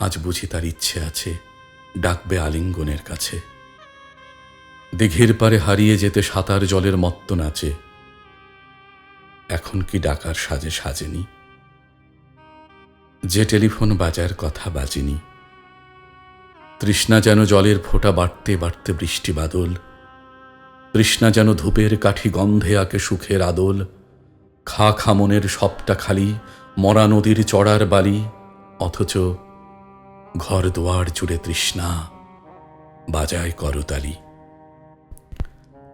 আজ বুঝি তার ইচ্ছে আছে ডাকবে আলিঙ্গনের কাছে। দিঘির পারে হারিয়ে যেতে সাঁতার জলের মত্ত নাচে। এখন কি ডাকার সাজে সাজেনি? যে টেলিফোন বাজার কথা বাজেনি। তৃষ্ণা যেন জলের ফোঁটা বাড়তে বাড়তে বৃষ্টি বাদল। তৃষ্ণা যেন ধূপের কাঠি গন্ধে আঁকে সুখের আদল। খা খামনের সবটা খালি, মরা নদীর চড়ার বালি, অথচ ঘর দোয়ার জুড়ে তৃষ্ণা, বাজায় করতালি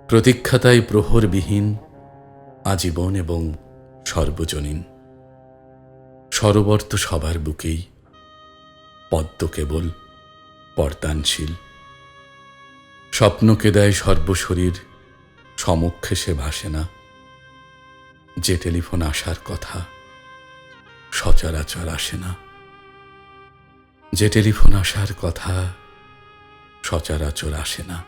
প্রতীক্ষাতায় প্রহরবিহীন, আজীবন এবং সর্বজনীন। সরবর্ত সবার বুকেই, পদ্ম কেবল, পর্দানশীল। স্বপ্নকে দেয় সর্বশরীর, সমক্ষে সে ভাসে না। যে টেলিফোন আসার কথা, সচরাচর আসে না। যে টেলিফোন আসার কথা সচরাচর আসে না।